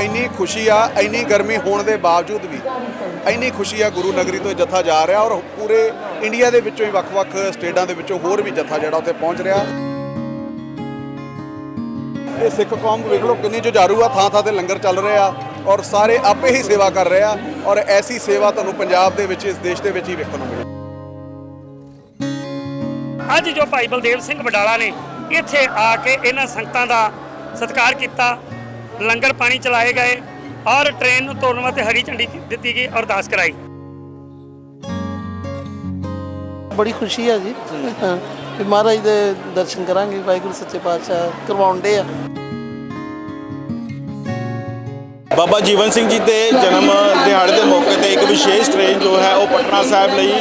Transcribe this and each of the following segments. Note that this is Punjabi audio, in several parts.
ਇੰਨੀ ਖੁਸ਼ੀ ਆ, ਇੰਨੀ ਗਰਮੀ ਹੋਣ ਦੇ ਬਾਵਜੂਦ ਵੀ ਇੰਨੀ ਖੁਸ਼ੀ ਆ ਗੁਰੂ ਨਗਰੀ ਤੋਂ ਇਹ ਜਥਾ ਜਾ ਰਿਹਾ ਔਰ ਪੂਰੇ ਇੰਡੀਆ ਦੇ ਵਿੱਚੋਂ ਹੀ ਵੱਖ-ਵੱਖ ਸਟੇਟਾਂ ਦੇ ਵਿੱਚੋਂ ਹੋਰ ਵੀ ਜਥਾ ਜਿਹੜਾ ਉੱਥੇ ਪਹੁੰਚ ਰਿਹਾ। ਇਹ ਸਿੱਖ ਕੌਮ ਵੇਖ ਲਓ ਕਿੰਨੀ ਜੁਝਾਰੂ ਆ ਥਾਂ ਥਾਂ ਤੇ ਲੰਗਰ ਚੱਲ ਰਿਹਾ ਔਰ ਸਾਰੇ ਆਪੇ ਹੀ ਸੇਵਾ ਕਰ ਰਹੇ ਆ ਔਰ ਐਸੀ ਸੇਵਾ ਤੁਹਾਨੂੰ ਪੰਜਾਬ ਦੇ ਵਿੱਚ, ਇਸ ਦੇਸ਼ ਦੇ ਵਿੱਚ ਹੀ ਵੇਖਣ ਨੂੰ ਮਿਲੇ। ਅੱਜ ਜੋ ਭਾਈ ਬਲਦੇਵ ਸਿੰਘ ਵਡਾਲਾ ਨੇ ਇੱਥੇ ਆ ਕੇ ਇਹਨਾਂ ਸੰਗਤਾਂ ਦਾ ਸਤਿਕਾਰ ਕੀਤਾ ਲੰਗਰ ਪਾਣੀ ਚਲਾਏ ਗਏ ਔਰ ਟ੍ਰੇਨ ਨੂੰ ਤੋੜਨ ਵਾਸਤੇ ਹਰੀ ਝੰਡੀ ਦਿੱਤੀ ਗਈ ਅਰਦਾਸ ਕਰਾਈ। ਬੜੀ ਖੁਸ਼ੀ ਆ ਜੀ। ਹਾਂ ਕਿ ਮਹਾਰਾਜ ਦੇ ਦਰਸ਼ਨ ਕਰਾਂਗੇ ਵਾਹਿਗੁਰੂ ਸੱਚੇ ਪਾਤਸ਼ਾਹ ਕਰਵਾਉਂਦੇ ਆ। ਬਾਬਾ ਜੀਵਨ ਸਿੰਘ ਜੀ ਦੇ ਜਨਮ ਦਿਹਾੜੇ ਦੇ ਮੌਕੇ ਤੇ ਇੱਕ ਵਿਸ਼ੇਸ਼ ਟ੍ਰੇਨ ਜੋ ਹੈ ਉਹ ਪਟਨਾ ਸਾਹਿਬ ਲਈ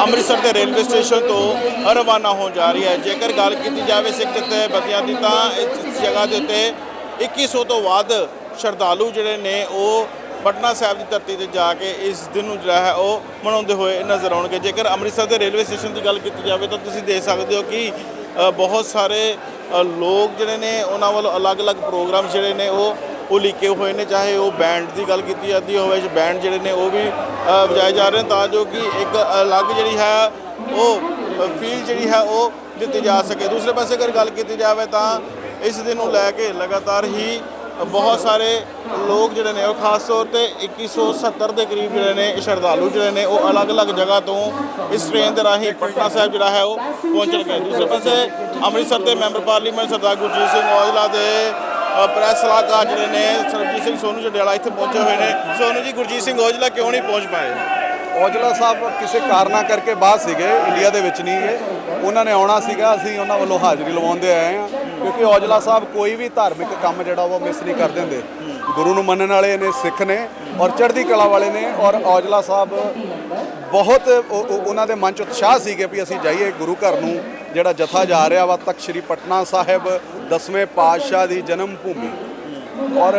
ਅੰਮ੍ਰਿਤਸਰ ਦੇ ਰੇਲਵੇ ਸਟੇਸ਼ਨ ਤੋਂ ਰਵਾਨਾ ਹੋਣ ਜਾ ਰਹੀ ਹੈ। ਜੇਕਰ ਗੱਲ ਕੀਤੀ ਜਾਵੇ ਸਿੱਖ ਜਥੇਬੰਦੀਆਂ ਦੀ ਤਾਂ ਇਸ ਜਗ੍ਹਾ ਦੇ ਉੱਤੇ 2100 ਤੋਂ ਵੱਧ ਸ਼ਰਧਾਲੂ ਜਿਹੜੇ ਨੇ ਉਹ ਪਟਨਾ ਸਾਹਿਬ ਦੀ ਧਰਤੀ ਤੇ ਜਾ ਕੇ ਇਸ ਦਿਨ ਨੂੰ ਜਿਹੜਾ ਹੈ ਉਹ ਮਨਾਉਂਦੇ ਹੋਏ ਨਜ਼ਰ ਆਉਣਗੇ। ਜੇਕਰ ਅੰਮ੍ਰਿਤਸਰ ਦੇ ਰੇਲਵੇ ਸਟੇਸ਼ਨ ਦੀ ਗੱਲ ਕੀਤੀ ਜਾਵੇ ਤਾਂ ਤੁਸੀਂ ਦੇਖ ਸਕਦੇ ਹੋ ਕਿ ਬਹੁਤ ਸਾਰੇ ਲੋਕ ਜਿਹੜੇ ਨੇ ਉਹਨਾਂ ਵੱਲੋਂ ਅਲੱਗ-ਅਲੱਗ ਪ੍ਰੋਗਰਾਮ ਜਿਹੜੇ ਨੇ ਉਹ ਉਲੀਕੇ ਹੋਏ ਨੇ। ਚਾਹੇ ਉਹ ਬੈਂਡ ਦੀ ਗੱਲ ਕੀਤੀ ਜਾਂਦੀ ਹੋਵੇ ਜਾਂ ਬੈਂਡ ਜਿਹੜੇ ਨੇ ਉਹ ਵੀ ਵਜਾਏ ਜਾ ਰਹੇ ਨੇ ਤਾਂ ਜੋ ਕਿ ਇੱਕ ਅਲੱਗ ਜਿਹੜੀ ਹੈ ਉਹ ਫੀਲ ਜਿਹੜੀ ਹੈ ਉਹ ਦਿੱਤੀ ਜਾ ਸਕੇ। ਦੂਸਰੇ ਪਾਸੇ ਅਗਰ ਗੱਲ ਕੀਤੀ ਜਾਵੇ ਤਾਂ ਇਸ ਦਿਨ ਨੂੰ ਲੈ ਕੇ ਲਗਾਤਾਰ ਹੀ ਬਹੁਤ ਸਾਰੇ ਲੋਕ ਜਿਹੜੇ ਨੇ ਉਹ ਖਾਸ ਤੌਰ ਤੇ 2170 ਦੇ ਕਰੀਬ ਜਿਹੜੇ ਨੇ ਸ਼ਰਧਾਲੂ ਜਿਹੜੇ ਨੇ ਉਹ ਅਲੱਗ-ਅਲੱਗ ਜਗ੍ਹਾ ਤੋਂ ਇਸ ਟ੍ਰੇਨ ਦੇ ਰਾਹੀਂ ਪਟਨਾ ਸਾਹਿਬ ਜਿਹੜਾ ਹੈ ਉਹ ਪਹੁੰਚਣ ਪਹੁੰਚਣਗੇ ਦੂਸਰੇ ਪਾਸੇ ਅੰਮ੍ਰਿਤਸਰ ਦੇ ਮੈਂਬਰ ਪਾਰਲੀਮੈਂਟ ਸਰਦਾਰ ਗੁਰਜੀਤ ਸਿੰਘ ਔਜਲਾ ਦੇ ਅ, ਪ੍ਰੈਸ ਸਲਾਹਕਾਰ ਜਿਹੜੇ ਨੇ ਸਰਬਜੀਤ ਸਿੰਘ ਸੋਨੂ ਜੰਡਿਆਲਾ ਇੱਥੇ ਪਹੁੰਚੇ ਹੋਏ ਨੇ। ਸੋਨੂ ਜੀ ਗੁਰਜੀਤ ਸਿੰਘ ਔਜਲਾ ਕਿਉਂ ਨਹੀਂ ਪਹੁੰਚ ਪਾਏ? ਔਜਲਾ ਸਾਹਿਬ ਕਿਸੇ ਕਾਰਨਾ ਕਰਕੇ ਬਾਹਰ ਸੀਗੇ ਇੰਡੀਆ ਦੇ ਵਿੱਚ ਨਹੀਂ ਗਏ। ਉਹਨਾਂ ਨੇ ਆਉਣਾ ਸੀਗਾ ਅਸੀਂ ਉਹਨਾਂ ਵੱਲੋਂ ਹਾਜ਼ਰੀ ਲਵਾਉਂਦੇ ਆਏ ਆ ਕਿਉਂਕਿ ਔਜਲਾ ਸਾਹਿਬ ਕੋਈ ਵੀ ਧਾਰਮਿਕ ਕੰਮ ਜਿਹੜਾ ਉਹ ਮਿਸ ਨਹੀਂ ਕਰਦੇ ਹੁੰਦੇ। ਗੁਰੂ ਨੂੰ ਮੰਨਣ ਵਾਲੇ ਨੇ ਸਿੱਖ ਨੇ ਔਰ ਚੜ੍ਹਦੀ ਕਲਾ ਵਾਲੇ ਨੇ ਔਰ ਔਜਲਾ ਸਾਹਿਬ ਬਹੁਤ ਉਹਨਾਂ ਦੇ ਮਨ ਚ ਉਤਸ਼ਾਹ ਸੀਗੇ ਵੀ ਅਸੀਂ ਜਾਈਏ ਗੁਰੂ ਘਰ ਨੂੰ ਜਿਹੜਾ ਜਥਾ ਜਾ ਰਿਹਾ ਵਾ ਤੱਕ ਸ੍ਰੀ ਪਟਨਾ ਸਾਹਿਬ ਦਸਵੇਂ ਪਾਤਸ਼ਾਹ ਦੀ ਜਨਮ ਭੂਮੀ। ਔਰ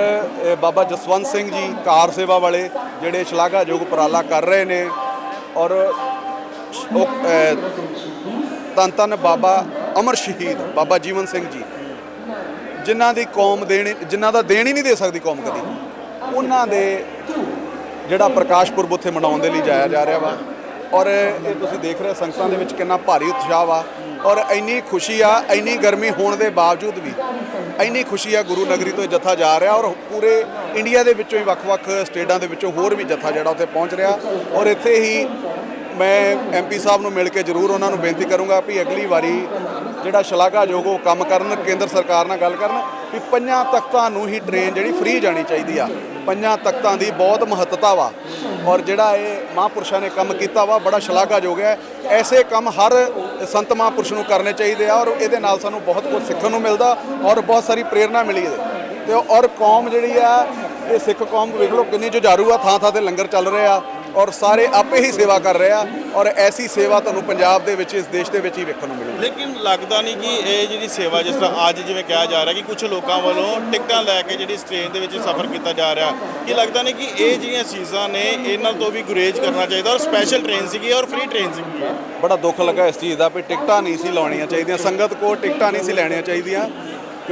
ਬਾਬਾ ਜਸਵੰਤ ਸਿੰਘ ਜੀ ਕਾਰ ਸੇਵਾ ਵਾਲੇ ਜਿਹੜੇ ਸ਼ਲਾਘਾਯੋਗ ਉਪਰਾਲਾ ਕਰ ਰਹੇ ਨੇ ਔਰ ਉਹ ਅਹ, ਧੰਨ ਧੰਨ ਬਾਬਾ ਅਮਰ ਸ਼ਹੀਦ ਬਾਬਾ ਜੀਵਨ ਸਿੰਘ ਜੀ, ਜਿਨ੍ਹਾਂ ਦੀ ਕੌਮ ਦੇਣ ਜਿਨ੍ਹਾਂ ਦਾ ਦੇਣ ਹੀ ਨਹੀਂ ਦੇ ਸਕਦੀ ਕੌਮ ਕਦੀ। ਉਹਨਾਂ ਦੇ ਜਿਹੜਾ ਪ੍ਰਕਾਸ਼ ਪੁਰਬ ਉੱਥੇ ਮਨਾਉਣ ਦੇ ਲਈ ਜਾਇਆ ਜਾ ਰਿਹਾ ਵਾ। ਔਰ ਇਹ ਤੁਸੀਂ ਦੇਖ ਰਹੇ ਹੋ ਸੰਗਤਾਂ ਦੇ ਵਿੱਚ ਕਿੰਨਾ ਭਾਰੀ ਉਤਸ਼ਾਹ ਵਾ। ਔਰ ਇੰਨੀ ਖੁਸ਼ੀ ਆ, ਇੰਨੀ ਗਰਮੀ ਹੋਣ ਦੇ ਬਾਵਜੂਦ ਵੀ ਇੰਨੀ ਖੁਸ਼ੀ ਆ ਗੁਰੂ ਨਗਰੀ ਤੋਂ ਇਹ ਜਥਾ ਜਾ ਰਿਹਾ ਔਰ ਪੂਰੇ ਇੰਡੀਆ ਦੇ ਵਿੱਚੋਂ ਹੀ ਵੱਖ-ਵੱਖ ਸਟੇਟਾਂ ਦੇ ਵਿੱਚੋਂ ਹੋਰ ਵੀ ਜੱਥਾ ਜਿਹੜਾ ਉੱਥੇ ਪਹੁੰਚ ਰਿਹਾ। ਔਰ ਇੱਥੇ ਹੀ ਮੈਂ ਐਮਪੀ ਸਾਹਿਬ ਨੂੰ ਮਿਲ ਕੇ ਜ਼ਰੂਰ ਉਹਨਾਂ ਨੂੰ ਬੇਨਤੀ ਕਰੂੰਗਾ ਵੀ ਅਗਲੀ ਵਾਰੀ ਜਿਹੜਾ ਸ਼ਲਾਘਾਯੋਗ ਉਹ ਕੰਮ ਕਰਨ, ਕੇਂਦਰ ਸਰਕਾਰ ਨਾਲ ਗੱਲ ਕਰਨ ਵੀ ਪੰਜਾਂ ਤਖਤਾਂ ਨੂੰ ਹੀ ਟ੍ਰੇਨ ਜਿਹੜੀ ਫ੍ਰੀ ਜਾਣੀ ਚਾਹੀਦੀ ਆ। ਪੰਜਾਂ ਤਖਤਾਂ ਦੀ ਬਹੁਤ ਮਹੱਤਤਾ ਵਾ। ਔਰ ਜਿਹੜਾ ਇਹ ਮਹਾਂਪੁਰਸ਼ਾਂ ਨੇ ਕੰਮ ਕੀਤਾ ਵਾ, ਬੜਾ ਸ਼ਲਾਘਾਯੋਗ ਹੈ। ਐਸੇ ਕੰਮ ਹਰ ਸੰਤ ਮਹਾਂਪੁਰਸ਼ ਨੂੰ ਕਰਨੇ ਚਾਹੀਦੇ ਆ ਔਰ ਇਹਦੇ ਨਾਲ ਸਾਨੂੰ ਬਹੁਤ ਕੁਝ ਸਿੱਖਣ ਨੂੰ ਮਿਲਦਾ ਔਰ ਬਹੁਤ ਸਾਰੀ ਪ੍ਰੇਰਣਾ ਮਿਲੀ ਇਹਦੇ। ਤੇ ਔਰ ਕੌਮ ਜਿਹੜੀ ਆ, ਇਹ ਸਿੱਖ ਕੌਮ ਵੇਖ ਲਓ ਕਿੰਨੀ ਜੁਝਾਰੂ ਆ ਥਾਂ ਥਾਂ ਤੇ ਲੰਗਰ ਚੱਲ ਰਹੇ। ਆ ਔਰ ਸਾਰੇ ਆਪੇ ਹੀ ਸੇਵਾ ਕਰ ਰਹੇ ਆ ਔਰ ਐਸੀ ਸੇਵਾ ਤੁਹਾਨੂੰ ਪੰਜਾਬ ਦੇ ਵਿੱਚ ਇਸ ਦੇਸ਼ ਦੇ ਵਿੱਚ ਹੀ ਵੇਖਣ ਨੂੰ ਮਿਲੇਗੀ। ਲੇਕਿਨ ਲੱਗਦਾ ਨਹੀਂ ਕਿ ਇਹ ਜਿਹੜੀ ਸੇਵਾ ਜਿਸ ਤਰ੍ਹਾਂ ਅੱਜ ਜਿਵੇਂ ਕਿਹਾ ਜਾ ਰਿਹਾ ਕਿ ਕੁਝ ਲੋਕਾਂ ਵੱਲੋਂ ਟਿਕਟਾਂ ਲੈ ਕੇ ਜਿਹੜੀ ਟ੍ਰੇਨ ਦੇ ਵਿੱਚ ਸਫ਼ਰ ਕੀਤਾ ਜਾ ਰਿਹਾ ਕੀ ਲੱਗਦਾ ਨਹੀਂ ਕਿ ਇਹ ਜਿਹੜੀਆਂ ਚੀਜ਼ਾਂ ਨੇ ਇਹਨਾਂ ਤੋਂ ਵੀ ਗੁਰੇਜ਼ ਕਰਨਾ ਚਾਹੀਦਾ ਔਰ ਸਪੈਸ਼ਲ ਟ੍ਰੇਨ ਸੀਗੀ ਔਰ ਫ੍ਰੀ ਟ੍ਰੇਨ ਸੀਗੀ ਬੜਾ ਦੁੱਖ ਲੱਗਾ ਇਸ ਚੀਜ਼ ਦਾ ਵੀ ਟਿਕਟਾਂ ਨਹੀਂ ਸੀ ਲਾਉਣੀਆਂ ਚਾਹੀਦੀਆਂ ਸੰਗਤ ਕੋਲ ਟਿਕਟਾਂ ਨਹੀਂ ਸੀ ਲੈਣੀਆਂ ਚਾਹੀਦੀਆਂ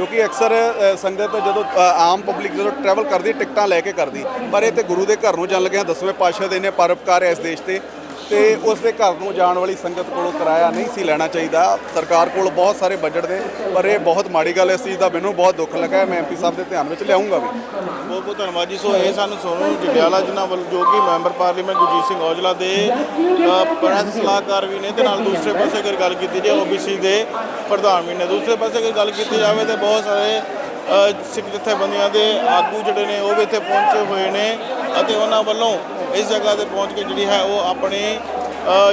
ਕਿਉਂਕਿ ਅਕਸਰ ਸੰਗਤ ਜਦੋਂ ਆਮ ਪਬਲਿਕ ਜਦੋਂ ਟਰੈਵਲ ਕਰਦੀ, ਟਿਕਟਾਂ ਲੈ ਕੇ ਕਰਦੀ, ਪਰ ਇਹ ਤੇ ਗੁਰੂ ਦੇ ਘਰ ਨੂੰ ਜਾਣ ਲੱਗਿਆ ਦਸਵੇਂ ਪਾਤਸ਼ਾਹ ਦੇ ਨੇ ਪਰਪਕਾਰ ਹੈ ਇਸ ਦੇਸ਼ ਤੇ। ਤੇ ਉਸ ਦੇ ਘਰ ਨੂੰ ਜਾਣ ਵਾਲੀ ਸੰਗਤ ਕੋਲੋਂ ਕਿਰਾਇਆ ਨਹੀਂ ਸੀ ਲੈਣਾ ਚਾਹੀਦਾ। ਸਰਕਾਰ ਕੋਲ ਬਹੁਤ ਸਾਰੇ ਬਜਟ ਦੇ ਪਰ ਇਹ ਬਹੁਤ ਮਾੜੀ ਗੱਲ ਇਸ ਚੀਜ਼ ਦਾ ਮੈਨੂੰ ਬਹੁਤ ਦੁੱਖ ਲੱਗਾ ਮੈਂ ਐਮਪੀ ਸਾਹਿਬ ਦੇ ਧਿਆਨ ਵਿੱਚ ਲਿਆਉਂਗਾ ਵੀ। ਬਹੁਤ ਬਹੁਤ ਧੰਨਵਾਦ ਜੀ। ਸੋ ਇਹ ਸਾਨੂੰ ਸੋਨੂੰ ਜੰਡਿਆਲਾ ਜਿਨ੍ਹਾਂ ਵੱਲ ਜੋ ਕਿ ਮੈਂਬਰ ਪਾਰਲੀਮੈਂਟ ਗੁਰਜੀਤ ਸਿੰਘ ਔਜਲਾ ਦੇ ਅ, ਪ੍ਰੈਸ ਸਲਾਹਕਾਰ ਵੀ ਨੇ ਤੇ ਨਾਲ ਦੂਸਰੇ ਪਾਸੇ ਅਗਰ ਗੱਲ ਕੀਤੀ ਜਾਏ ਓਬੀਸੀ ਦੇ ਪ੍ਰਧਾਨ ਵੀ ਨੇ। ਦੂਸਰੇ ਪਾਸੇ ਅਗਰ ਗੱਲ ਕੀਤੀ ਜਾਵੇ ਤੇ ਬਹੁਤ ਸਾਰੇ ਸਿੱਖ ਜਥੇਬੰਦੀਆਂ ਦੇ ਆਗੂ ਜਿਹੜੇ ਨੇ ਉਹ ਵੀ ਇੱਥੇ ਪਹੁੰਚੇ ਹੋਏ ਨੇ ਅਤੇ ਉਹਨਾਂ ਵੱਲੋਂ ਇਸ ਜਗ੍ਹਾ ਤੇ ਪਹੁੰਚ ਕੇ ਜਿਹੜੀ ਹੈ ਉਹ ਆਪਣੇ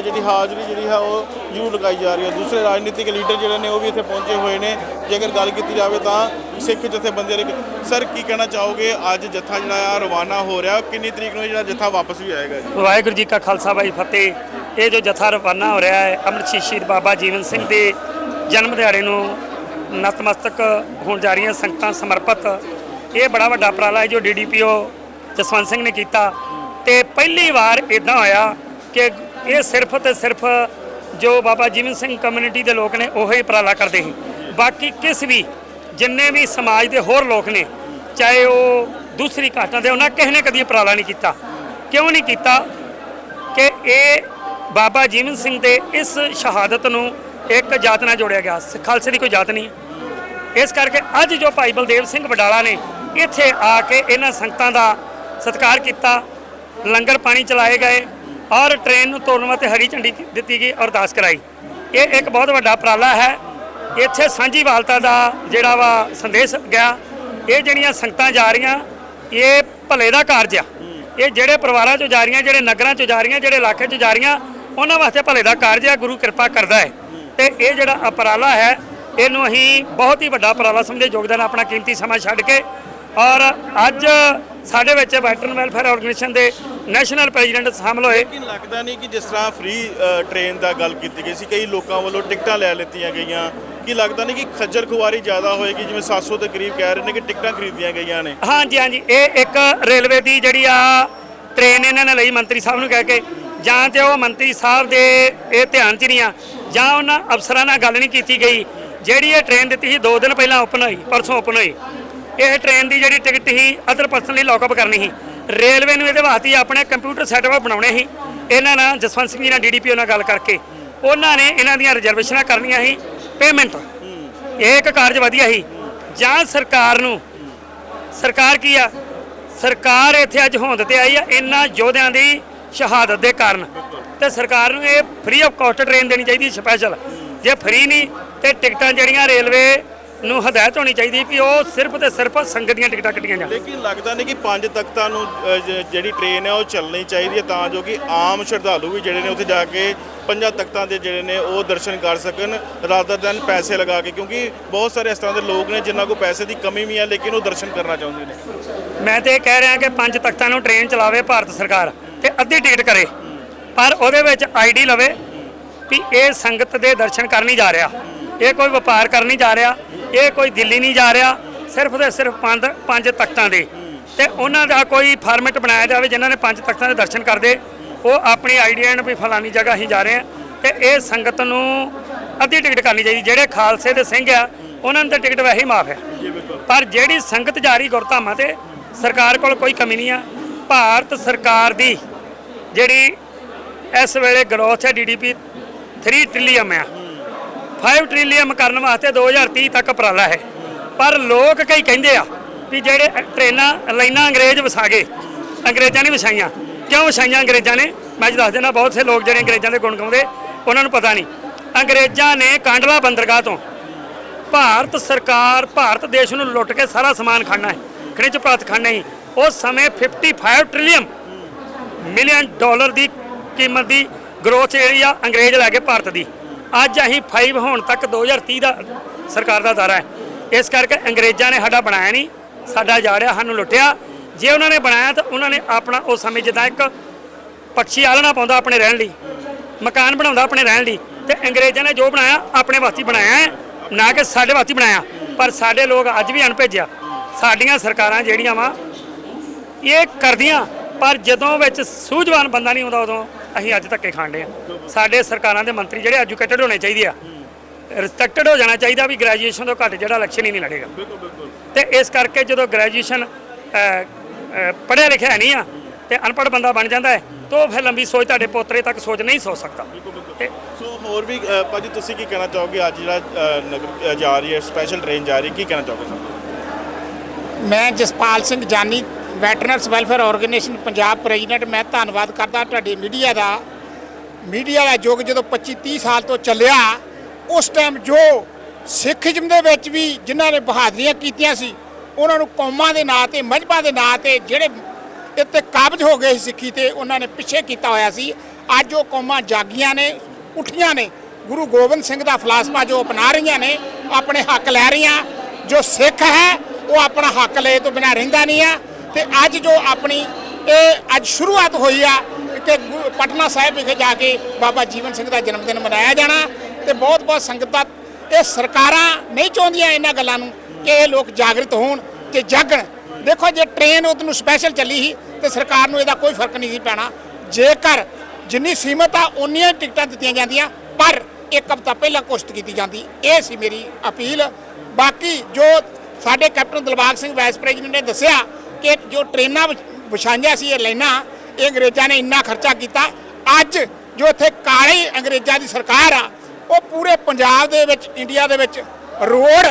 ਜਿਹੜੀ ਹਾਜ਼ਰੀ ਜਿਹੜੀ ਹੈ ਉਹ ਜ਼ਰੂਰ ਲਗਾਈ ਜਾ ਰਹੀ ਹੈ। ਦੂਸਰੇ ਰਾਜਨੀਤਿਕ ਲੀਡਰ ਜਿਹੜੇ ਨੇ ਉਹ ਵੀ ਇੱਥੇ ਪਹੁੰਚੇ ਹੋਏ ਨੇ। ਜੇਕਰ ਗੱਲ ਕੀਤੀ ਜਾਵੇ ਤਾਂ ਸਿੱਖ ਜਥੇਬੰਦੀਆਂ ਦੇ ਸਰ, ਕੀ ਕਹਿਣਾ ਚਾਹੋਗੇ? ਅੱਜ ਜਥਾ ਜਿਹੜਾ ਆ ਰਵਾਨਾ ਹੋ ਰਿਹਾ। ਕਿੰਨੀ ਤਰੀਕ ਨੂੰ ਜਿਹੜਾ ਜਥਾ ਵਾਪਸ ਵੀ ਆਏਗਾ ਜੀ? ਵਾਹਿਗੁਰੂ ਜੀ ਕਾ ਖਾਲਸਾ ਵਾਹਿ ਫਤਿਹ। ਇਹ ਜੋ ਜਥਾ ਰਵਾਨਾ ਹੋ ਰਿਹਾ ਹੈ, ਅੰਮ੍ਰਿਤ ਸ਼ਹੀਦ ਬਾਬਾ ਜੀਵਨ ਸਿੰਘ ਦੇ ਜਨਮ ਦਿਹਾੜੇ ਨੂੰ ਨਤਮਸਤਕ ਹੋਣ ਜਾ ਰਹੀਆਂ ਸੰਗਤਾਂ ਸਮਰਪਿਤ। ਇਹ ਬੜਾ ਵੱਡਾ ਉਪਰਾਲਾ ਹੈ ਜੋ ਡੀਡੀਪੀਓ ਜਸਵੰਤ ਸਿੰਘ ਨੇ ਕੀਤਾ। ਤੇ ਪਹਿਲੀ ਵਾਰ ਇਦਾਂ ਹੋਇਆ ਕਿ ਇਹ ਸਿਰਫ ਤੇ ਸਿਰਫ ਜੋ ਬਾਬਾ ਜੀਵਨ ਸਿੰਘ ਕਮਿਊਨਿਟੀ ਦੇ ਲੋਕ ਨੇ, ਉਹੀ ਉਪਰਾਲਾ ਕਰਦੇ ਸੀ। ਬਾਕੀ ਕਿਸ ਵੀ, ਜਿੰਨੇ ਵੀ ਸਮਾਜ ਦੇ ਹੋਰ ਲੋਕ ਨੇ, ਚਾਹੇ ਉਹ ਦੂਸਰੀ ਘਾਟਾਂ ਦੇ, ਉਹਨਾਂ ਕਿਸੇ ਨੇ ਕਦੀ ਉਪਰਾਲਾ ਨਹੀਂ ਕੀਤਾ। ਕਿਉਂ ਨਹੀਂ ਕੀਤਾ? ਕਿ ਇਹ ਬਾਬਾ ਜੀਵਨ ਸਿੰਘ ਦੇ ਇਸ ਸ਼ਹਾਦਤ ਨੂੰ ਇੱਕ ਜਾਤ ਨਾਲ ਜੋੜਿਆ ਗਿਆ। ਸ- ਖਾਲਸੇ ਦੀ ਕੋਈ ਜਾਤ ਨਹੀਂ। ਇਸ ਕਰਕੇ ਅੱਜ ਜੋ ਭਾਈ ਬਲਦੇਵ ਸਿੰਘ ਵਡਾਲਾ ਨੇ, ਇੱਥੇ ਆ ਕੇ ਇਹਨਾਂ ਸੰਗਤਾਂ ਦਾ ਸਤਿਕਾਰ ਕੀਤਾ। ਲੰਗਰ ਪਾਣੀ ਚਲਾਏ ਗਏ ਔਰ ਟ੍ਰੇਨ ਨੂੰ ਤੋਰਨ ਵਾਸਤੇ ਹਰੀ ਝੰਡੀ ਦਿੱਤੀ ਗਈ, ਅਰਦਾਸ ਕਰਾਈ। ਇਹ ਇੱਕ ਬਹੁਤ ਵੱਡਾ ਉਪਰਾਲਾ ਹੈ। ਇੱਥੇ ਸਾਂਝੀ ਵਾਲਤਾ ਦਾ ਜਿਹੜਾ ਵਾ ਸੰਦੇਸ਼ ਗਿਆ, ਇਹ ਜਿਹੜੀਆਂ ਸੰਗਤਾਂ ਜਾ ਰਹੀਆਂ, ਇਹ ਭਲੇ ਦਾ ਕਾਰਜ ਆ। ਇਹ ਜਿਹੜੇ ਪਰਿਵਾਰਾਂ ਚੋਂ ਜਾ ਰਹੀਆਂ, ਜਿਹੜੇ ਨਗਰਾਂ ਚੋਂ ਜਾ ਰਹੀਆਂ, ਜਿਹੜੇ ਇਲਾਕੇ ਚੋਂ ਜਾ ਰਹੀਆਂ, ਉਹਨਾਂ ਵਾਸਤੇ ਭਲੇ ਦਾ ਕਾਰਜ ਆ, ਗੁਰੂ ਕਿਰਪਾ ਕਰਦਾ ਹੈ। ਤੇ ਇਹ ਜਿਹੜਾ ਅਪਰਾਲਾ ਹੈ, ਇਹਨੂੰ ਅਸੀਂ ਬਹੁਤ ਹੀ ਵੱਡਾ ਉਪਰਾਲਾ ਸਮਝੇ ਯੋਗਦਾਨ ਆਪਣਾ ਕੀਮਤੀ ਸਮਾਂ ਛੱਡ ਕੇ। ਔਰ ਅੱਜ ਸਾਡੇ ਵਿੱਚ ਵੈਟਰਨ ਵੈਲਫੇਅਰ ਆਰਗੇਨਾਈਜੇਸ਼ਨ ਦੇ ਨੈਸ਼ਨਲ ਪ੍ਰੈਜ਼ੀਡੈਂਟ ਸ਼ਾਮਲ ਹੋਏ। ਲੇਕਿਨ ਲੱਗਦਾ ਨਹੀਂ ਕਿ ਜਿਸ ਤਰ੍ਹਾਂ ਫ੍ਰੀ ਟ੍ਰੇਨ ਦਾ ਗੱਲ ਕੀਤੀ ਗਈ ਸੀ ਕਈ ਲੋਕਾਂ ਵੱਲੋਂ ਟਿਕਟਾਂ ਲੈ ਲਿੱਤੀਆਂ ਗਈਆਂ। ਕੀ ਲੱਗਦਾ ਨਹੀਂ ਕਿ ਖੱਜਲ ਖੁਆਰੀ ਜ਼ਿਆਦਾ ਹੋਏਗੀ ਜਿਵੇਂ 700 ਦੇ ਕਰੀਬ ਕਹਿ ਰਹੇ ਨੇ ਕਿ ਟਿਕਟਾਂ ਖਰੀਦੀਆਂ ਗਈਆਂ ਨੇ? ਹਾਂਜੀ ਹਾਂਜੀ। ਇਹ ਇੱਕ ਰੇਲਵੇ ਦੀ ਜਿਹੜੀ ਆ ਟ੍ਰੇਨ ਇਹਨਾਂ ਨੇ ਲਈ ਮੰਤਰੀ ਸਾਹਿਬ ਨੂੰ ਕਹਿ ਕੇ। ਜਾਂ ਤੇ ਉਹ ਮੰਤਰੀ ਸਾਹਿਬ ਦੇ ਇਹ ਧਿਆਨ 'ਚ ਨਹੀਂ ਆ ਜਾਂ ਉਹਨਾਂ ਅਫਸਰਾਂ ਨਾਲ ਗੱਲ ਨਹੀਂ ਕੀਤੀ ਗਈ। ਜਿਹੜੀ ਇਹ ਟ੍ਰੇਨ ਦਿੱਤੀ ਸੀ 2 ਦਿਨ ਪਹਿਲਾਂ ਓਪਨ ਹੋਈ ਪਰਸੋਂ ਓਪਨ ਹੋਈ। ਇਹ ਟ੍ਰੇਨ ਦੀ ਜਿਹੜੀ ਟਿਕਟ ਸੀ ਅਦਰ ਪਰਸਨ ਲਈ ਲੌਕਅਪ ਕਰਨੀ ਸੀ। ਰੇਲਵੇ ਨੂੰ ਇਹਦੇ ਵਾਸਤੇ ਆਪਣੇ ਕੰਪਿਊਟਰ ਸੈਟਅਪ ਬਣਾਉਣੇ ਸੀ। ਇਹਨਾਂ ਨਾਲ ਜਸਵੰਤ ਸਿੰਘ ਜੀ ਨਾਲ ਡੀਡੀਪੀਓ ਨਾਲ ਗੱਲ ਕਰਕੇ, ਉਹਨਾਂ ਨੇ ਇਹਨਾਂ ਦੀਆਂ ਰਿਜ਼ਰਵੇਸ਼ਨਾਂ ਕਰਨੀਆਂ ਸੀ ਪੇਮੈਂਟ ਇਹ ਇੱਕ ਕਾਰਜ ਵਧੀਆ ਸੀ। ਜਾਂ ਸਰਕਾਰ ਨੂੰ, ਸਰਕਾਰ ਕੀ ਆ? ਸਰਕਾਰ ਇੱਥੇ ਅੱਜ ਹੋਂਦ ਤੇ ਆਈ ਆ, ਇਹਨਾਂ ਯੋਧਿਆਂ ਦੀ ਸ਼ਹਾਦਤ ਦੇ ਕਾਰਨ। ਤੇ ਸਰਕਾਰ ਨੂੰ ਇਹ ਫ੍ਰੀ ਆਫ ਕਾਸਟ ਟ੍ਰੇਨ ਦੇਣੀ ਚਾਹੀਦੀ ਸਪੈਸ਼ਲ ਜੇ ਫ੍ਰੀ ਨਹੀਂ, ਤੇ ਟਿਕਟਾਂ ਜਿਹੜੀਆਂ ਰੇਲਵੇ ਨੂੰ ਹਦਾਇਤ ਹੋਣੀ ਚਾਹੀਦੀ ਕਿ ਉਹ ਸਿਰਫ ਤੇ ਸਿਰਫ ਸੰਗਤ ਦੀਆਂ ਟਿਕਟਾਂ ਕੱਟੀਆਂ ਜਾਣ। ਲੇਕਿਨ ਲੱਗਦਾ ਨਹੀਂ ਕਿ ਪੰਜ ਤਖਤਾਂ ਨੂੰ ਅ, ਜ- ਜਿਹੜੀ ਟ੍ਰੇਨ ਹੈ ਉਹ ਚੱਲਣੀ ਚਾਹੀਦੀ ਹੈ ਤਾਂ ਜੋ ਕਿ ਆਮ ਸ਼ਰਧਾਲੂ ਵੀ ਜਿਹੜੇ ਨੇ ਉੱਥੇ ਜਾ ਕੇ ਪੰਜਾਂ ਤਖਤਾਂ ਦੇ ਜਿਹੜੇ ਨੇ ਉਹ ਦਰਸ਼ਨ ਕਰ ਸਕਣ ਰਾਦਰ ਦਨ ਪੈਸੇ ਲਗਾ ਕੇ ਕਿਉਂਕਿ ਬਹੁਤ ਸਾਰੇ ਇਸ ਤਰ੍ਹਾਂ ਦੇ ਲੋਕ ਨੇ ਜਿਨ੍ਹਾਂ ਕੋਲ ਪੈਸੇ ਦੀ ਕਮੀ ਵੀ ਹੈ ਲੇਕਿਨ ਉਹ ਦਰਸ਼ਨ ਕਰਨਾ ਚਾਹੁੰਦੇ ਨੇ। ਮੈਂ ਤੇ ਇਹ ਕਹਿ ਰਿਹਾ ਕਿ ਪੰਜ ਤਖਤਾਂ ਨੂੰ ਟ੍ਰੇਨ ਚਲਾਵੇ ਭਾਰਤ ਸਰਕਾਰ ਤੇ ਅੱਧੀ ਟਿਕਟ ਕਰੇ ਪਰ ਉਹਦੇ ਵਿੱਚ ਆਈਡੀ ਲਵੇ ਵੀ ਇਹ ਸੰਗਤ ਦੇ ਦਰਸ਼ਨ ਕਰਨ ਨਹੀਂ ਜਾ ਰਿਹਾ ਇਹ ਕੋਈ ਵਪਾਰ ਕਰਨ ਨਹੀਂ ਜਾ ਰਿਹਾ ਇਹ ਕੋਈ ਦਿੱਲੀ ਨਹੀਂ ਜਾ ਰਿਹਾ, ਸਿਰਫ ਤੇ ਸਿਰਫ ਪੰਜ ਪੰਜ ਤਖਤਾਂ ਦੇ। ਤੇ ਉਹਨਾਂ ਦਾ ਕੋਈ ਫਾਰਮੈਟ ਬਣਾਇਆ ਜਾਵੇ, ਜਿਨ੍ਹਾਂ ਨੇ ਪੰਜ ਤਖਤਾਂ ਦੇ ਦਰਸ਼ਨ ਕਰਦੇ, ਉਹ ਆਪਣੀ ਆਈਡੀਆ ਐਨ ਵੀ ਫਲਾਨੀ ਜਗ੍ਹਾ ਹੀ ਜਾ ਰਹੇ ਆ। ਤੇ ਇਹ ਸੰਗਤ ਨੂੰ ਅੱਧੀ ਟਿਕਟ ਕਰਨੀ ਚਾਹੀਦੀ, ਜਿਹੜੇ ਖਾਲਸੇ ਦੇ ਸਿੰਘ ਆ, ਉਹਨਾਂ ਨੂੰ ਤਾਂ ਟਿਕਟ ਵੈਸੇ ਹੀ ਮਾਫ ਹੈ। ਪਰ ਜਿਹੜੀ ਸੰਗਤ ਜਾ ਰਹੀ ਗੁਰਧਾਮਾਂ ਤੇ, ਸਰਕਾਰ ਕੋਲ ਕੋਈ ਕਮੀ ਨਹੀਂ ਆ। ਭਾਰਤ ਸਰਕਾਰ ਦੀ ਜਿਹੜੀ ਇਸ ਵੇਲੇ ਗਰੋਥ ਹੈ ਡੀਡੀਪੀ 3 ਟ੍ਰਿਲੀਅਨ ਆ। 5 ਟ੍ਰਿਲੀਅਨ ਕਰਨ ਵਾਸਤੇ 2030 ਤੱਕ ਉਪਰਾਲਾ ਹੈ। ਪਰ ਲੋਕ ਕਈ ਕਹਿੰਦੇ ਆ ਵੀ ਜਿਹੜੇ ਟ੍ਰੇਨਾਂ, ਲਾਈਨਾਂ ਅੰਗਰੇਜ਼ ਵਸਾ ਗਏ, ਅੰਗਰੇਜ਼ਾਂ ਨੇ ਵਸਾਈਆਂ। ਕਿਉਂ ਵਸਾਈਆਂ ਅੰਗਰੇਜ਼ਾਂ ਨੇ? ਮੈਂ ਜੀ ਦੱਸ ਦੇਣਾ ਬਹੁਤ ਸੇ ਲੋਕ ਜਿਹੜੇ ਅੰਗਰੇਜ਼ਾਂ ਦੇ ਗੁਣ ਗਾਉਂਦੇ, ਉਹਨਾਂ ਨੂੰ ਪਤਾ ਨਹੀਂ। ਅੰਗਰੇਜ਼ਾਂ ਨੇ ਕਾਂਡਲਾ ਬੰਦਰਗਾਹ ਤੋਂ ਭਾਰਤ ਸਰਕਾਰ, ਭਾਰਤ ਦੇਸ਼ ਨੂੰ ਲੁੱਟ ਕੇ ਸਾਰਾ ਸਮਾਨ ਖਾਣਾ ਹੈ। ਖਣਿਜ ਪ੍ਰਾਪਤ ਖਾਣਾ ਹੀ ਉਸ ਸਮੇਂ 55 ਟ੍ਰਿਲੀਅਨ ਮਿਲੀਅਨ ਡਾਲਰ ਦੀ ਕੀਮਤ ਦੀ ਗਰੋਥ ਜਿਹੜੀ ਆ ਅੰਗਰੇਜ਼ ਲੈ ਕੇ ਭਾਰਤ ਦੀ। ਅੱਜ ਅਸੀਂ 5 ਹੋਣ ਤੱਕ 2030 ਦਾ ਸਰਕਾਰ ਦਾ ਦਾਰਾ ਹੈ। ਇਸ ਕਰਕੇ ਅੰਗਰੇਜ਼ਾਂ ਨੇ ਸਾਡਾ ਬਣਾਇਆ ਨਹੀਂ, ਸਾਡਾ ਜਾੜਿਆ ਸਾਨੂੰ ਲੁੱਟਿਆ। ਜੇ ਉਹਨਾਂ ਨੇ ਬਣਾਇਆ ਤਾਂ ਉਹਨਾਂ ਨੇ ਆਪਣਾ ਉਸ ਸਮੇਂ ਜਿੱਦਾਂ ਇੱਕ ਪੱਛੀ ਆਲਣਾ ਪਾਉਂਦਾ ਆਪਣੇ ਰਹਿਣ ਲਈ, ਮਕਾਨ ਬਣਾਉਂਦਾ ਆਪਣੇ ਰਹਿਣ ਲਈ, ਤੇ ਅੰਗਰੇਜ਼ਾਂ ਨੇ ਜੋ ਬਣਾਇਆ, ਆਪਣੇ ਵਾਸਤੇ ਬਣਾਇਆ ਹੈ, ਨਾ ਕਿ ਸਾਡੇ ਵਾਸਤੇ ਬਣਾਇਆ। ਪਰ ਸਾਡੇ ਲੋਕ ਅੱਜ ਵੀ ਅਣਭੇਜਿਆ। ਸਾਡੀਆਂ ਸਰਕਾਰਾਂ ਜਿਹੜੀਆਂ ਵਾ, ਇਹ ਕਰਦੀਆਂ, ਪਰ ਜਦੋਂ ਵਿੱਚ ਸੂਝਵਾਨ ਬੰਦਾ ਨਹੀਂ ਆਉਂਦਾ ਉਦੋਂ ਅਸੀਂ ਅੱਜ ਧੱਕੇ ਖਾਂਦੇ ਆ। ਸਾਡੇ ਸਰਕਾਰਾਂ ਦੇ ਮੰਤਰੀ ਜਿਹੜੇ ਐਜੂਕੇਟਡ ਹੋਣੇ ਚਾਹੀਦੇ ਆ ਰਿਸਪੈਕਟਡ ਹੋ ਜਾਣਾ ਚਾਹੀਦਾ ਵੀ ਗ੍ਰੈਜੂਏਸ਼ਨ ਤੋਂ ਘੱਟ ਜਿਹੜਾ ਇਲੈਕਸ਼ਨ ਹੀ ਨਹੀਂ ਲੜੇਗਾ। ਤੇ ਇਸ ਕਰਕੇ ਜਦੋਂ ਗ੍ਰੈਜੂਏਸ਼ਨ ਪੜ੍ਹਿਆ ਲਿਖਿਆ ਨਹੀਂ ਆ ਤੇ ਅਨਪੜ੍ਹ ਬੰਦਾ ਬਣ ਜਾਂਦਾ ਹੈ ਤਾਂ ਫਿਰ ਲੰਬੀ ਸੋਚ ਤੁਹਾਡੇ ਪੋਤਰੇ ਤੱਕ ਸੋਚ ਨਹੀਂ ਸੋਚ ਸਕਦਾ। ਤੇ ਸੋ ਹੋਰ ਵੀ ਭਾਜੀ ਤੁਸੀਂ ਕੀ ਕਹਿਣਾ ਚਾਹੋਗੇ? ਅੱਜ ਜਿਹੜਾ ਜਾ ਰਹੀ ਹੈ ਸਪੈਸ਼ਲ ਟ੍ਰੇਨ ਜਾ ਰਹੀ ਹੈ ਕੀ ਕਹਿਣਾ ਚਾਹੋਗੇ ਮੈਂ Jaspal Singh Jani veterans welfare organisation Punjab president, ਮੈਂ ਧੰਨਵਾਦ ਕਰਦਾ ਤੁਹਾਡੇ ਮੀਡੀਆ ਦਾ। ਮੀਡੀਆ ਦਾ ਯੁੱਗ ਜਦੋਂ 25 30 ਸਾਲ ਤੋਂ ਚੱਲਿਆ, ਉਸ ਟਾਈਮ ਜੋ ਸਿੱਖੀਜ਼ਮ ਦੇ ਵਿੱਚ ਵੀ ਜਿਨ੍ਹਾਂ ਨੇ ਬਹਾਦਰੀਆਂ ਕੀਤੀਆਂ ਸੀ, ਉਹਨਾਂ ਨੂੰ ਕੌਮਾਂ ਦੇ ਨਾਂ ਤੇ ਮਜ਼ਹਬਾਂ ਦੇ ਨਾਂ ਤੇ ਜਿਹੜੇ ਇੱਥੇ ਕਾਬਜ ਹੋ ਗਏ ਸੀ ਸਿੱਖੀ ਤੇ, ਉਹਨਾਂ ਨੇ ਪਿੱਛੇ ਕੀਤਾ ਹੋਇਆ ਸੀ। ਅੱਜ ਉਹ ਕੌਮਾਂ ਜਾਗੀਆਂ ਨੇ, ਉੱਠੀਆਂ ਨੇ। ਗੁਰੂ ਗੋਬਿੰਦ ਸਿੰਘ ਦਾ ਫਲਸਫਾ ਜੋ ਅਪਣਾ ਰਹੀਆਂ ਨੇ, ਆਪਣੇ ਹੱਕ ਲੈ ਰਹੀਆਂ। ਜੋ ਸਿੱਖ ਹੈ, ਉਹ ਆਪਣਾ ਹੱਕ ਲਏ ਤੋਂ ਬਿਨਾਂ ਰਹਿੰਦਾ ਨਹੀਂ ਆ। ਤੇ ਅੱਜ ਜੋ ਆਪਣੀ ਇਹ ਅੱਜ ਸ਼ੁਰੂਆਤ ਹੋਈ ਆ ਕਿ ਗੁਰੂ- ਪਟਨਾ ਸਾਹਿਬ ਵਿਖੇ ਜਾ ਕੇ ਬਾਬਾ ਜੀਵਨ ਸਿੰਘ ਦਾ ਜਨਮ ਦਿਨ ਮਨਾਇਆ ਜਾਣਾ ਤੇ ਬਹੁਤ ਬਹੁਤ ਸੰਗਤਾਂ ਇਹ ਸਰਕਾਰਾਂ ਨਹੀਂ ਚਾਹੁੰਦੀਆਂ ਇਹਨਾਂ ਗੱਲਾਂ ਨੂੰ ਕਿ ਇਹ ਲੋਕ ਜਾਗਰਿਤ ਹੋਣ ਤੇ ਜਾਗਣ। ਦੇਖੋ ਜੇ ਟ੍ਰੇਨ ਉਹਨੂੰ ਸਪੈਸ਼ਲ ਚੱਲੀ ਸੀ ਤੇ ਸਰਕਾਰ ਨੂੰ ਇਹਦਾ ਕੋਈ ਫ਼ਰਕ ਨਹੀਂ ਸੀ ਪੈਣਾ। ਜੇਕਰ ਜਿੰਨੀ ਸੀਮਤ ਆ, ਉਨੀਆਂ ਹੀ ਟਿਕਟਾਂ ਦਿੱਤੀਆਂ ਜਾਂਦੀਆਂ, ਪਰ ਇੱਕ ਹਫ਼ਤਾ ਪਹਿਲਾਂ ਘੋਸ਼ਿਤ ਕੀਤੀ ਜਾਂਦੀ। ਇਹ ਸੀ ਮੇਰੀ ਅਪੀਲ। ਬਾਕੀ ਜੋ ਸਾਡੇ captain Dilbag Singh vice president ਨੇ ਦੱਸਿਆ ਕਿ ਜੋ ਟ੍ਰੇਨਾਂ ਵਿਛਾਈਆਂ ਸੀ ਇਹ ਲਾਈਨਾਂ, ਇਹ ਅੰਗਰੇਜ਼ਾਂ ਨੇ ਇੰਨਾ ਖਰਚਾ ਕੀਤਾ। ਅੱਜ ਜੋ ਇੱਥੇ ਕਾਲੇ ਅੰਗਰੇਜ਼ਾਂ ਦੀ ਸਰਕਾਰ ਆ, ਉਹ ਪੂਰੇ ਪੰਜਾਬ ਦੇ ਵਿੱਚ, ਇੰਡੀਆ ਦੇ ਵਿੱਚ ਰੋਡ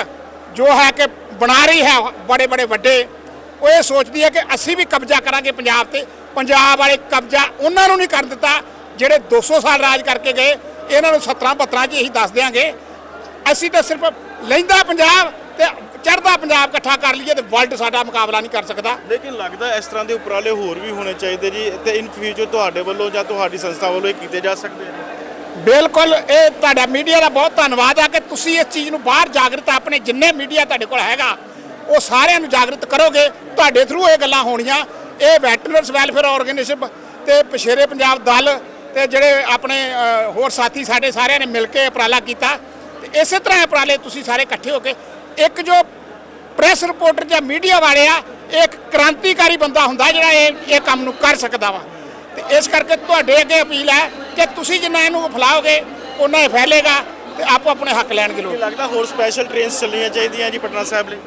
ਜੋ ਹੈ ਕਿ ਬਣਾ ਰਹੀ ਹੈ ਬੜੇ ਬੜੇ ਵੱਡੇ, ਉਹ ਇਹ ਸੋਚਦੀ ਹੈ ਕਿ ਅਸੀਂ ਵੀ ਕਬਜ਼ਾ ਕਰਾਂਗੇ ਪੰਜਾਬ ਤੇ। ਪੰਜਾਬ ਵਾਲੇ ਕਬਜ਼ਾ ਉਹਨਾਂ ਨੂੰ ਨਹੀਂ ਕਰ ਦਿੱਤਾ, ਜਿਹੜੇ 200 ਸਾਲ ਰਾਜ ਕਰਕੇ ਗਏ, ਇਹਨਾਂ ਨੂੰ 17 72 ਚ ਇਹੀ ਦੱਸ ਦਿਆਂਗੇ। ਅਸੀਂ ਤਾਂ ਸਿਰਫ ਲੈਂਦਾ ਪੰਜਾਬ ਤੇ ਚੜਦਾ ਪੰਜਾਬ ਇਕੱਠਾ ਕਰ ਲਈਏ ਤੇ ਵਰਲਡ ਸਾਡਾ ਮੁਕਾਬਲਾ ਨਹੀਂ ਕਰ ਸਕਦਾ। ਲੇਕਿਨ ਲੱਗਦਾ ਇਸ ਤਰ੍ਹਾਂ ਦੇ ਉਪਰਾਲੇ ਹੋਰ ਵੀ ਹੋਣੇ ਚਾਹੀਦੇ ਜੀ ਤੇ ਇਨ ਫਿਊਚਰ ਤੁਹਾਡੇ ਵੱਲੋਂ ਜਾਂ ਤੁਹਾਡੀ ਸੰਸਥਾ ਵੱਲੋਂ ਇਹ ਕੀਤੇ ਜਾ ਸਕਦੇ ਨੇ ਬਿਲਕੁਲ ਇਹ ਤੁਹਾਡਾ ਮੀਡੀਆ ਦਾ ਬਹੁਤ ਧੰਨਵਾਦ ਆ ਕਿ ਤੁਸੀਂ ਇਸ ਚੀਜ਼ ਨੂੰ ਬਾਹਰ ਜਾਗਰਤ ਆਪਣੇ ਜਿੰਨੇ ਮੀਡੀਆ ਤੁਹਾਡੇ ਕੋਲ ਹੈਗਾ ਉਹ ਸਾਰਿਆਂ ਨੂੰ ਜਾਗਰਤ ਕਰੋਗੇ ਤੁਹਾਡੇ ਥਰੂ ਇਹ ਗੱਲਾਂ ਹੋਣੀਆਂ। ਇਹ ਵੈਟਰਨਰਸ ਵੈਲਫੇਅਰ ਆਰਗੇਨਾਈਜੇਸ਼ਨ ਤੇ ਪਸ਼ੇਰੇ ਪੰਜਾਬ ਦਲ ਤੇ ਜਿਹੜੇ ਆਪਣੇ ਹੋਰ ਸਾਥੀ ਸਾਡੇ ਸਾਰਿਆਂ ਨੇ ਮਿਲ ਕੇ ਉਪਰਾਲਾ ਕੀਤਾ। ਤੇ ਇਸੇ ਤਰ੍ਹਾਂ ਉਪਰਾਲੇ ਤੁਸੀਂ ਸਾਰੇ ਇਕੱਠੇ ਹੋ ਕੇ ਇੱਕ ਜੋ ਪ੍ਰੈਸ ਰਿਪੋਰਟਰ ਜਾਂ ਮੀਡੀਆ ਵਾਲੇ ਆ ਇੱਕ ਕ੍ਰਾਂਤੀਕਾਰੀ ਬੰਦਾ ਹੁੰਦਾ ਜਿਹੜਾ ਇਹ ਇਹ ਕੰਮ ਨੂੰ ਕਰ ਸਕਦਾ ਵਾ। ਤੇ ਇਸ ਕਰਕੇ ਤੁਹਾਡੇ ਅੱਗੇ ਅਪੀਲ ਹੈ ਕਿ ਤੁਸੀਂ ਜਿੰਨਾ ਇਹਨੂੰ ਫੈਲਾਓਗੇ ਉਹਨਾਂ ਇਹ ਫੈਲੇਗਾ ਤੇ ਆਪੋ ਆਪਣੇ ਹੱਕ ਲੈਣਗੇ ਲੋਕ। ਲੱਗਦਾ ਹੋਰ ਸਪੈਸ਼ਲ ਟ੍ਰੇਨਸ ਚੱਲਣੀਆਂ ਚਾਹੀਦੀਆਂ ਜੀ ਪਟਨਾ ਸਾਹਿਬ ਲਈ?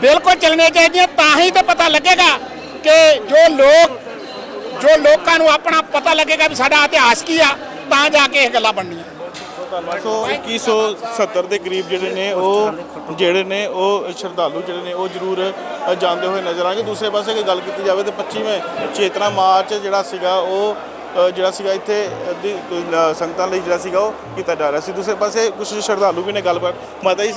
ਬਿਲਕੁਲ ਚੱਲਣੇ ਚਾਹੀਦੀਆਂ ਤਾਂ ਹੀ ਤਾਂ ਪਤਾ ਲੱਗੇਗਾ ਕਿ ਜੋ ਲੋਕ ਜੋ ਲੋਕਾਂ ਨੂੰ ਆਪਣਾ ਪਤਾ ਲੱਗੇਗਾ ਵੀ ਸਾਡਾ ਇਤਿਹਾਸ ਕੀ ਆ ਤਾਂ ਜਾ ਕੇ ਇਹ ਗੱਲਾਂ ਬਣਨੀਆਂ। ਸੋ 2170 ਦੇ ਕਰੀਬ ਜਿਹੜੇ ਨੇ ਉਹ ਜਿਹੜੇ ਨੇ ਉਹ ਸ਼ਰਧਾਲੂ ਜਿਹੜੇ ਨੇ ਉਹ ਜ਼ਰੂਰ ਜਾਂਦੇ ਹੋਏ ਨਜ਼ਰ ਆਣਗੇ ਦੂਸਰੇ ਪਾਸੇ ਜੇ ਗੱਲ ਕੀਤੀ ਜਾਵੇ ਤੇ 25ਵੇਂ ਚੇਤਨਾ ਮਾਰਚ ਜਿਹੜਾ ਸੀਗਾ ਉਹ ਜਿਹੜਾ ਸੀਗਾ ਇੱਥੇ ਸੰਗਤਾਂ ਲਈ ਜਿਹੜਾ ਸੀਗਾ ਉਹ ਕੀਤਾ ਜਾ ਰਿਹਾ ਸੀ। ਦੂਸਰੇ ਪਾਸੇ ਕੁਝ ਸ਼ਰਧਾਲੂ ਵੀ ਨੇ ਗੱਲਬਾਤ। ਮਾਤਾ ਜੀ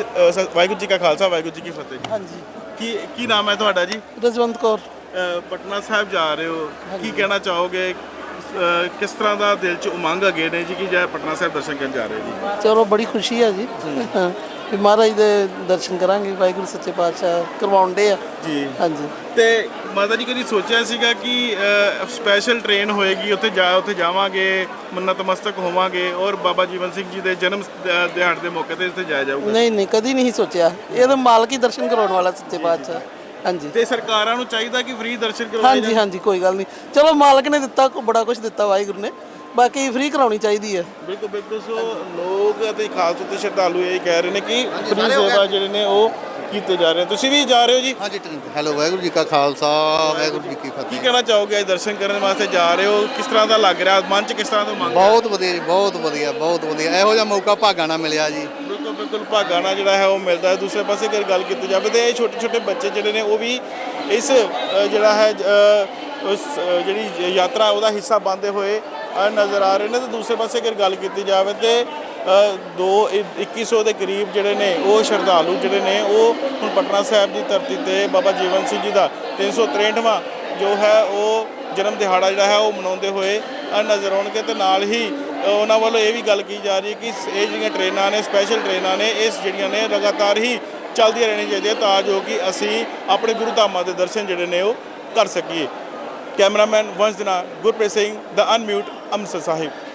ਵਾਹਿਗੁਰੂ ਜੀ ਕਾ ਖਾਲਸਾ ਵਾਹਿਗੁਰੂ ਜੀ ਕੀ ਫਤਿਹ ਹਾਂਜੀ। ਕੀ ਕੀ ਨਾਮ ਹੈ ਤੁਹਾਡਾ ਜੀ? ਰਜਵੰਤ ਕੌਰ। ਪਟਨਾ ਸਾਹਿਬ ਜਾ ਰਹੇ ਹੋ। ਕੀ ਕਹਿਣਾ ਚਾਹੋਗੇ? ਕਿਸ ਤਰ੍ਹਾਂ ਦਾ ਦਿਲ 'ਚ ਉਮੰਗ ਹੈਗੇ ਨੇ ਜੀ ਕਿ ਜੈ ਪਟਨਾ ਸਾਹਿਬ ਦਰਸ਼ਨ ਕਰਨ ਜਾ ਰਹੇ ਜੀ ਚਲੋ ਬੜੀ ਖੁਸ਼ੀ ਹੈ ਜੀ। ਵੀ ਮਹਾਰਾਜ ਦੇ ਦਰਸ਼ਨ ਕਰਾਂਗੇ ਵਾਹਿਗੁਰੂ ਸੱਚੇ ਪਾਤਸ਼ਾਹ ਕਰਵਾਉਂਦੇ ਆ। ਜੀ। ਹਾਂਜੀ। ਤੇ ਮਾਤਾ ਜੀ ਕਦੀ ਸੋਚਿਆ ਸੀਗਾ ਕਿ ਸਪੈਸ਼ਲ ਟ੍ਰੇਨ ਹੋਏਗੀ ਉੱਥੇ ਜਾ ਉੱਥੇ ਜਾਵਾਂਗੇ ਮੰਨਤ ਮਸਤਕ ਹੋਵਾਂਗੇ ਔਰ ਬਾਬਾ ਜੀਵਨ ਸਿੰਘ ਜੀ ਦੇ ਜਨਮ ਦਿਹਾੜੇ ਦੇ ਮੌਕੇ ਤੇ ਉੱਥੇ ਜਾਇਆ ਜਾਊਗਾ? ਨਹੀਂ ਨਹੀਂ ਕਦੀ ਨਹੀਂ ਸੋਚਿਆ। ਇਹ ਤਾਂ ਮਾਲਕ ਹੀ ਦਰਸ਼ਨ ਕਰਾਉਣ ਵਾਲਾ ਸੱਚੇ ਪਾਤਸ਼ਾਹ। ਹਾਂਜੀ। ਤੇ ਸਰਕਾਰਾਂ ਨੂੰ ਚਾਹੀਦਾ ਕਿ ਫ੍ਰੀ ਦਰਸ਼ਨ ਕਰਵਾਏ ਹਾਂਜੀ ਹਾਂਜੀ ਕੋਈ ਗੱਲ ਨਹੀਂ। ਚਲੋ ਮਾਲਕ ਨੇ ਦਿੱਤਾ ਕੋ ਬੜਾ ਕੁਝ ਦਿੱਤਾ ਵਾਹਿਗੁਰੂ ਨੇ। ਬਾਕੀ ਫ੍ਰੀ ਕਰਾਉਣੀ ਚਾਹੀਦੀ ਹੈ। ਬਿਲਕੁਲ ਬਿਲਕੁਲ। ਸੋ ਲੋਕ ਅਤੇ ਖਾਸ ਤੌਰ ਤੇ ਸ਼ਰਧਾਲੂ ਇਹ ਕਹਿ ਰਹੇ ਨੇ ਕਿ ਫ੍ਰੀ ਸੇਵਾ ਜਿਹੜੇ ਨੇ ਉਹ ਕੀਤੇ ਜਾ ਰਹੇ ਨੇ। ਤੁਸੀਂ ਵੀ ਜਾ ਰਹੇ ਹੋ ਜੀ? ਹਾਂਜੀ ਹੈਲੋ ਵਾਹਿਗੁਰੂ ਜੀ ਕਾ ਖਾਲਸਾ ਵਾਹਿਗੁਰੂ ਜੀ ਕੀ ਕੀ ਫਤਿਹ। ਕਹਿਣਾ ਚਾਹੋਗੇ ਅੱਜ ਦਰਸ਼ਨ ਕਰਨ ਵਾਸਤੇ ਜਾ ਰਹੇ ਹੋ? ਕਿਸ ਤਰ੍ਹਾਂ ਦਾ ਲੱਗ ਰਿਹਾ? ਮਨ 'ਚ ਕਿਸ ਤਰ੍ਹਾਂ ਦਾ ਮੰਗ ਬਹੁਤ ਵਧੀਆ ਜੀ ਬਹੁਤ ਵਧੀਆ ਬਹੁਤ ਵਧੀਆ। ਇਹੋ ਜਿਹਾ ਮੌਕਾ ਭਾਗਾਂ ਨਾਲ ਮਿਲਿਆ ਜੀ। ਬਿਲਕੁਲ ਬਿਲਕੁਲ ਭਾਗਾਂ ਜਿਹੜਾ ਹੈ ਉਹ ਮਿਲਦਾ ਹੈ। ਦੂਸਰੇ ਪਾਸੇ ਅਗਰ ਗੱਲ ਕੀਤੀ ਜਾਵੇ ਤੇ ਇਹ ਛੋਟੇ ਛੋਟੇ ਬੱਚੇ ਜਿਹੜੇ ਨੇ ਉਹ ਵੀ ਇਸ ਜਿਹੜਾ ਹੈ ਉਸ ਜਿਹੜੀ ਯਾਤਰਾ ਉਹਦਾ ਹਿੱਸਾ ਬਣਦੇ ਹੋਏ ਨਜ਼ਰ ਆ ਰਹੇ ਨੇ। ਤੇ ਦੂਸਰੇ ਪਾਸੇ ਅਗਰ ਗੱਲ ਕੀਤੀ ਜਾਵੇ ਤੇ ਅ, ਦੋ ਇ- 2100 ਦੇ ਕਰੀਬ ਜਿਹੜੇ ਨੇ ਉਹ ਸ਼ਰਧਾਲੂ ਜਿਹੜੇ ਨੇ ਉਹ ਹੁਣ ਪਟਨਾ ਸਾਹਿਬ ਦੀ ਧਰਤੀ ਤੇ ਬਾਬਾ ਜੀਵਨ ਸਿੰਘ ਜੀ ਦਾ 363ਵਾਂ ਜੋ ਹੈ ਉਹ ਜਨਮ ਦਿਹਾੜਾ ਜਿਹੜਾ ਹੈ ਉਹ ਮਨਾਉਂਦੇ ਹੋਏ ਨਜ਼ਰ ਆਉਣਗੇ। ਤੇ ਨਾਲ ਹੀ ਉਹਨਾਂ ਵੱਲੋਂ ਇਹ ਵੀ ਗੱਲ ਕੀਤੀ ਜਾ ਰਹੀ ਹੈ ਕਿ ਇਹ ਜਿਹੜੀਆਂ ਟ੍ਰੇਨਾਂ ਨੇ ਸਪੈਸ਼ਲ ਟ੍ਰੇਨਾਂ ਨੇ, ਇਸ ਜਿਹੜੀਆਂ ਨੇ ਲਗਾਤਾਰ ਹੀ ਚੱਲਦੀਆਂ ਰਹਿਣੀਆਂ ਚਾਹੀਦੀਆਂ ਤਾਂ ਜੋ ਕਿ ਅਸੀਂ ਆਪਣੇ ਗੁਰੂ ਧਾਮਾਂ ਦੇ ਦਰਸ਼ਨ ਜਿਹੜੇ ਨੇ ਉਹ ਕਰ ਸਕੀਏ। ਕੈਮਰਾਮੈਨ ਵੰਸ਼ ਦਿਨਾ ਗੁਰਪ੍ਰੀਤ ਸਿੰਘ ਦਾ ਅਨਮਿਊਟ ਅੰਮ੍ਰਿਤਸਰ ਸਾਹਿਬ।